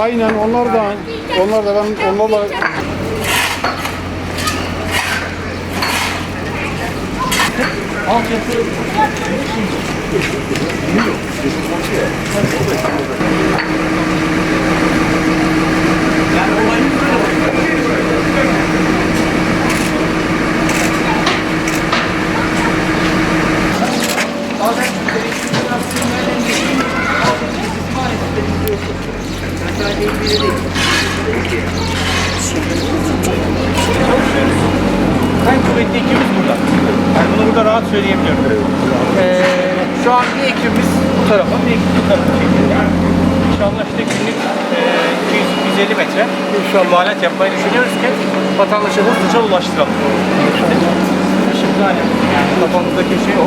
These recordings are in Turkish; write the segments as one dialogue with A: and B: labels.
A: aynen onlar da onlar da ben onlarla
B: Altyapı kuvvetli ekibimiz burada. Yani bunu burada rahat söyleyebiliyorum. Ee, şu an bir ekibimiz bu tarafa, bir ekip bu tarafa çekiyor. İnşallah işte günlük e, 200-150 metre İnşallah. imalat yapmayı düşünüyoruz ki vatandaşa hızlıca ulaştıralım. Şimdi hani yani kafamızdaki şey o.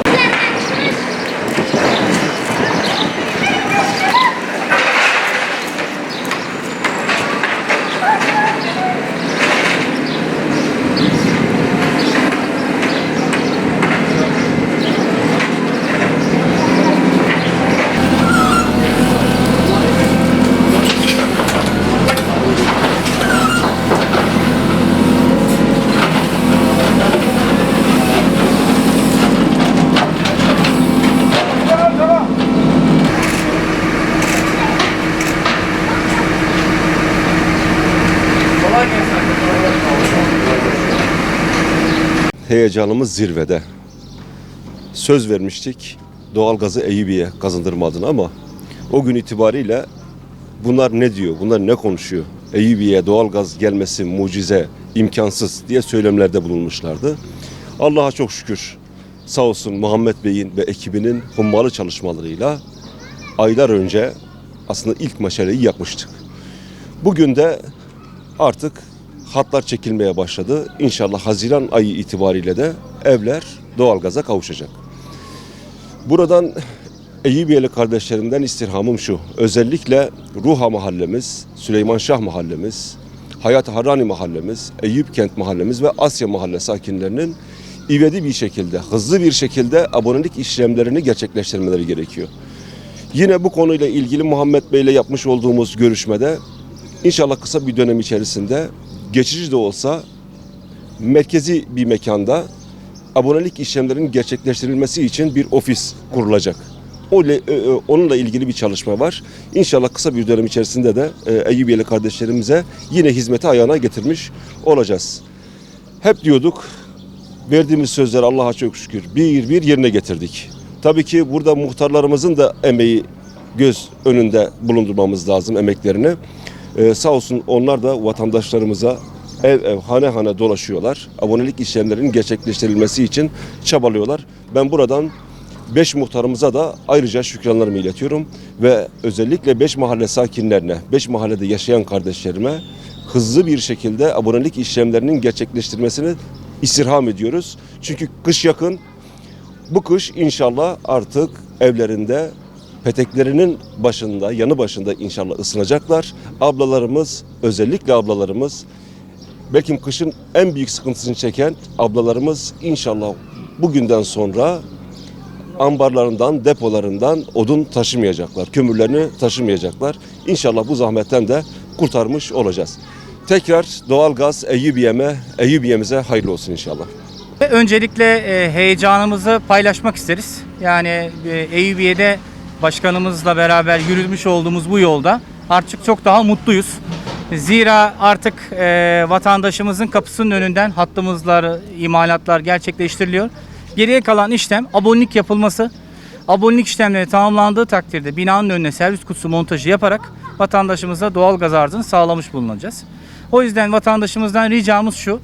C: heyecanımız zirvede. Söz vermiştik doğalgazı Eyüpi'ye kazandırma adına ama o gün itibariyle bunlar ne diyor, bunlar ne konuşuyor? Eyüpi'ye doğalgaz gelmesi mucize, imkansız diye söylemlerde bulunmuşlardı. Allah'a çok şükür sağ olsun Muhammed Bey'in ve ekibinin hummalı çalışmalarıyla aylar önce aslında ilk meşaleyi yakmıştık. Bugün de artık hatlar çekilmeye başladı. İnşallah Haziran ayı itibariyle de evler doğalgaza kavuşacak. Buradan Eyyubiyeli kardeşlerimden istirhamım şu. Özellikle Ruha mahallemiz, Süleyman Şah mahallemiz, Hayat Harani mahallemiz, Eyüp Kent mahallemiz ve Asya mahalle sakinlerinin ivedi bir şekilde, hızlı bir şekilde abonelik işlemlerini gerçekleştirmeleri gerekiyor. Yine bu konuyla ilgili Muhammed Bey ile yapmış olduğumuz görüşmede İnşallah kısa bir dönem içerisinde geçici de olsa merkezi bir mekanda abonelik işlemlerinin gerçekleştirilmesi için bir ofis kurulacak. O e, e, onunla ilgili bir çalışma var. İnşallah kısa bir dönem içerisinde de e, Eyyubiyeli kardeşlerimize yine hizmeti ayağına getirmiş olacağız. Hep diyorduk verdiğimiz sözleri Allah'a çok şükür bir bir yerine getirdik. Tabii ki burada muhtarlarımızın da emeği göz önünde bulundurmamız lazım emeklerini. Ee, sağ olsun onlar da vatandaşlarımıza ev ev hane hane dolaşıyorlar. Abonelik işlemlerinin gerçekleştirilmesi için çabalıyorlar. Ben buradan Beş muhtarımıza da ayrıca şükranlarımı iletiyorum ve özellikle beş mahalle sakinlerine, beş mahallede yaşayan kardeşlerime hızlı bir şekilde abonelik işlemlerinin gerçekleştirmesini istirham ediyoruz. Çünkü kış yakın. Bu kış inşallah artık evlerinde peteklerinin başında, yanı başında inşallah ısınacaklar. Ablalarımız, özellikle ablalarımız belki kışın en büyük sıkıntısını çeken ablalarımız inşallah bugünden sonra ambarlarından, depolarından odun taşımayacaklar. Kömürlerini taşımayacaklar. İnşallah bu zahmetten de kurtarmış olacağız. Tekrar doğalgaz Eyyubiye'me, Eyyubiye'mize hayırlı olsun inşallah.
B: Öncelikle e, heyecanımızı paylaşmak isteriz. Yani e, Eyüpiye'de başkanımızla beraber yürümüş olduğumuz bu yolda artık çok daha mutluyuz. Zira artık e, vatandaşımızın kapısının önünden hattımızlar, imalatlar gerçekleştiriliyor. Geriye kalan işlem abonelik yapılması. Abonelik işlemleri tamamlandığı takdirde binanın önüne servis kutusu montajı yaparak vatandaşımıza doğal gaz arzını sağlamış bulunacağız. O yüzden vatandaşımızdan ricamız şu.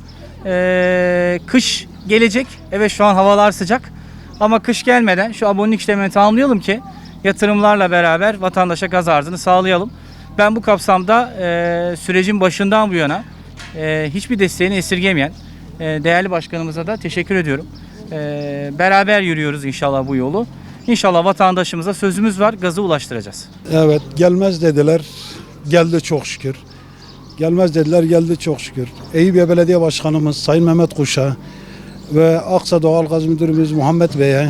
B: Ee, kış gelecek. Evet şu an havalar sıcak. Ama kış gelmeden şu abonelik işlemini tamamlayalım ki yatırımlarla beraber vatandaşa gaz arzını sağlayalım. Ben bu kapsamda e, sürecin başından bu yana e, hiçbir desteğini esirgemeyen e, değerli başkanımıza da teşekkür ediyorum. E, beraber yürüyoruz inşallah bu yolu. İnşallah vatandaşımıza sözümüz var, gazı ulaştıracağız.
A: evet gelmez dediler. Geldi çok şükür. Gelmez dediler geldi çok şükür. Eyüpiye Belediye Başkanımız Sayın Mehmet Kuş'a ve Aksa Doğalgaz Müdürümüz Muhammed Bey'e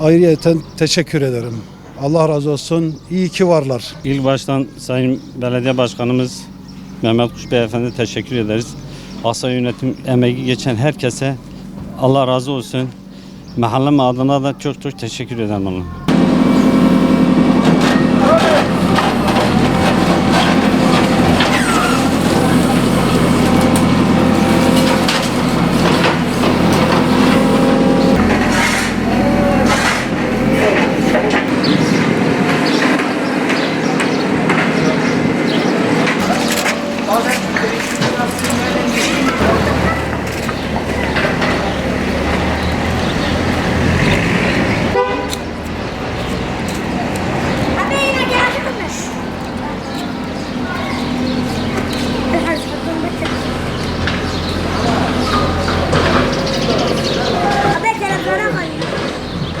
A: ayrıyeten teşekkür ederim. Allah razı olsun. İyi ki varlar.
D: İlk baştan Sayın Belediye Başkanımız Mehmet Kuş Beyefendi teşekkür ederiz. Asa yönetim emeği geçen herkese Allah razı olsun. Mahallem adına da çok çok teşekkür ederim ona. 好的